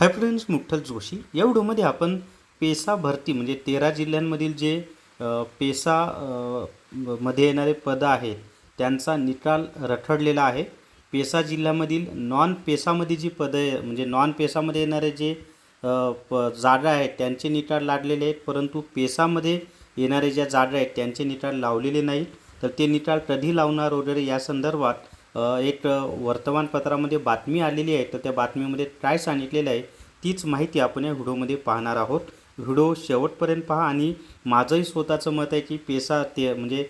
Hi friends मुठ्ठल Joshi या व्हिडिओमध्ये आपण पेसा भरती म्हणजे तेरा जिल्ह्यांमधील जे पेसा मध्ये येणारे पदं आहेत त्यांचा निकाल रखडलेला आहे. पेसा जिल्ह्यामधील नॉन पेसामध्ये जी पदं म्हणजे नॉन पेसामध्ये येणारे जे प जागा आहेत त्यांचे निकाल लागलेले आहेत परंतु पेसामध्ये येणारे ज्या जागा आहेत त्यांचे निकाल लावलेले नाहीत. तर ते निकाल कधी लावणार वगैरे या संदर्भात एक वर्तमानपत्रामध्ये बातमी आलेली आहे. तर त्या बातमीमध्ये काय सांगितलेलं आहे तीच माहिती आपण या व्हिडिओमध्ये पाहणार आहोत. व्हिडिओ शेवटपर्यंत पहा आणि माझंही स्वतःचं मत आहे की पेसा ते म्हणजे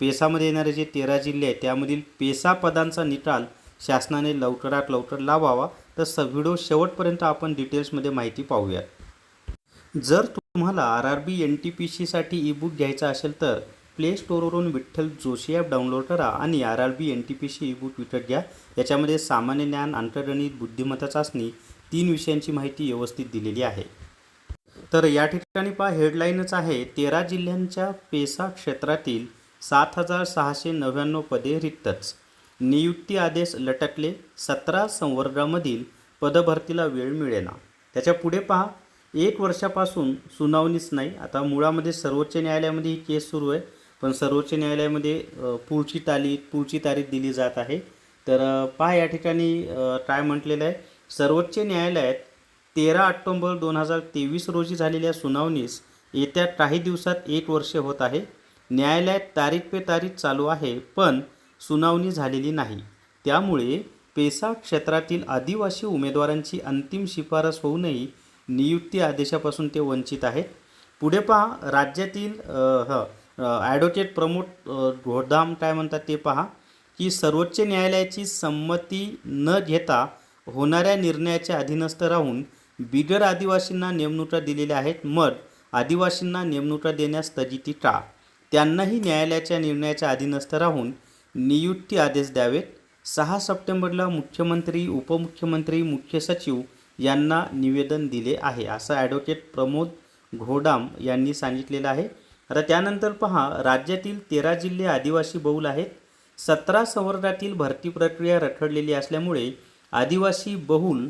पेसामध्ये येणारे जे तेरा जिल्हे आहेत त्यामधील पेसा पदांचा निकाल शासनाने लवकरात लवकर लावावा. तर स व्हिडिओ शेवटपर्यंत आपण डिटेल्समध्ये माहिती पाहूया जर तुम्हाला R R B N T P सीसाठी ई बुक घ्यायचा असेल तर प्ले स्टोअरवरून विठ्ठल जोशी ॲप डाउनलोड करा आणि R R B N T P C book विकत घ्या. याच्यामध्ये सामान्य ज्ञान अंकगणित बुद्धिमत्ता चाचणी तीन विषयांची माहिती व्यवस्थित दिलेली आहे. तर या ठिकाणी पहा हेडलाईनच आहे. तेरा जिल्ह्यांच्या पेसा क्षेत्रातील सात हजार सहाशे नव्याण्णव पदे रिक्तच. नियुक्ती आदेश लटकले. सतरा संवर्गामधील पदभरतीला वेळ मिळेना. त्याच्या पुढे पहा एक वर्षापासून सुनावणीच नाही. आता मुळामध्ये सर्वोच्च न्यायालयामध्ये ही केस सुरू आहे. पण सर्वोच्च न्यायालयामध्ये पुढची तारीख पुढची तारीख दिली जात आहे. तर पहा या ठिकाणी काय म्हटलेलं आहे. सर्वोच्च न्यायालयात तेरा ऑक्टोंबर दोन हजार तेवीस रोजी झालेल्या सुनावणीस येत्या काही दिवसात एक वर्ष होत आहे. न्यायालयात तारीख पे तारीख चालू आहे पण सुनावणी झालेली नाही. त्यामुळे पेसा क्षेत्रातील आदिवासी उमेदवारांची अंतिम शिफारस होऊनही नियुक्ती आदेशापासून ते वंचित आहेत. पुढे पहा राज्यातील ह ॲडव्होकेट प्रमोद गोदाम घोडधाम काय म्हणतात ते पहा की सर्वोच्च न्यायालयाची संमती न घेता होणाऱ्या निर्णयाच्या अधीनस्थ राहून बिगर आदिवासींना नेमणुका दिलेल्या आहेत मग आदिवासींना नेमणुका देण्यास स्थगिती का त्यांनाही न्यायालयाच्या निर्णयाच्या अधीनस्थ राहून नियुक्ती आदेश द्यावेत. सहा सप्टेंबरला मुख्यमंत्री उपमुख्यमंत्री मुख्य सचिव यांना निवेदन दिले आहे असं ॲडव्होकेट प्रमोद घोडाम यांनी सांगितलेलं आहे. आता त्यानंतर पहा राज्यातील तेरा जिल्हे आदिवासी बहुल आहेत. सतरा संवर्गातील भरती प्रक्रिया रखडलेली असल्यामुळे आदिवासी बहुल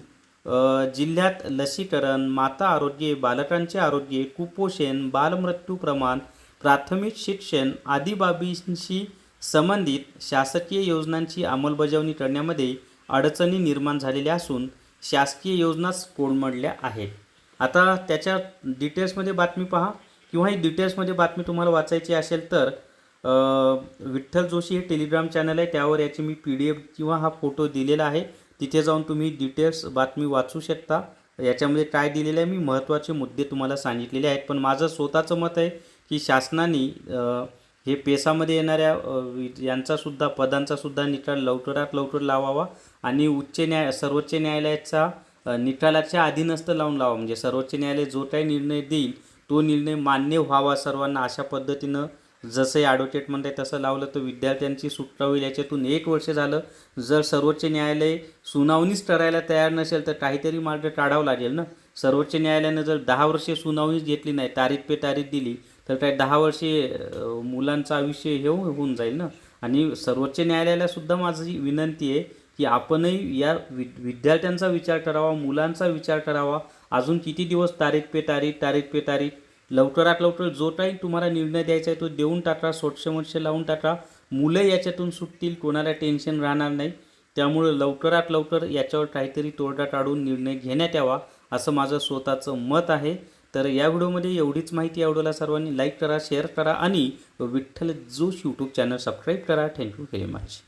जिल्ह्यात लसीकरण माता आरोग्य बालकांचे आरोग्य कुपोषण बालमृत्यू प्रमाण प्राथमिक शिक्षण आदी बाबींशी संबंधित शासकीय योजनांची अंमलबजावणी करण्यामध्ये अडचणी निर्माण झालेल्या असून शासकीय योजनाच कोलमडल्या आहेत. आता त्याच्या डिटेल्समध्ये बातमी पहा. किंवा ही डिटेल्समध्ये बातमी तुम्हाला वाचायची असेल तर विठ्ठल जोशी हे टेलिग्राम चॅनल आहे. त्यावर याची मी पी डी एफ किंवा हा फोटो दिलेला आहे. तिथे जाऊन तुम्ही डिटेल्स बातमी वाचू शकता. याच्यामध्ये काय दिलेलं आहे मी महत्त्वाचे मुद्दे तुम्हाला सांगितलेले आहेत. पण माझं स्वतःचं मत आहे की शासनाने हे पेसामध्ये येणाऱ्या यांचासुद्धा पदांचासुद्धा निकाल लवकरात लवकर लावावा आणि उच्च न्याय सर्वोच्च न्यायालयाचा निकालाच्या अधीनस्थ लावून लावा. म्हणजे सर्वोच्च न्यायालय जो काही निर्णय देईल तो निर्णय मान्य व्हावा सर्वांना अशा पद्धतीनं जसं ॲडव्होकेट म्हणताय तसं लावलं तर विद्यार्थ्यांची सुटका होईल. याच्यातून एक वर्ष झालं. जर सर्वोच्च न्यायालय सुनावणीच करायला तयार नसेल तर काहीतरी मार्ग काढावा लागेल ना? सर्वोच्च न्यायालयानं जर दहा वर्षे सुनावणीच घेतली नाही तारीख पे तारीख दिली तर काय दहा वर्षे मुलांचं आयुष्य हे होऊन जाईल ना? आणि सर्वोच्च न्यायालयाला सुद्धा माझी विनंती आहे की आपणही या वि विद्यार्थ्यांचा विचार करावा मुलांचा विचार करावा अजून किती दिवस तारीख पे तारीख तारीख पे तारीख? लवकरात लवकर जो काही तुम्हाला निर्णय द्यायचा आहे तो देऊन टाका सोटशे लावून टाका. मुलं याच्यातून सुटतील कोणाला टेन्शन राहणार नाही. त्यामुळं लवकरात लवकर याच्यावर काहीतरी तोडगा काढून निर्णय घेण्यात यावा असं माझं स्वतःचं मत आहे. तर या व्हिडिओमध्ये एवढीच माहिती आवडवला सर्वांनी लाईक करा शेअर करा आणि Vitthal Josh YouTube channel subscribe करा. Thank you very much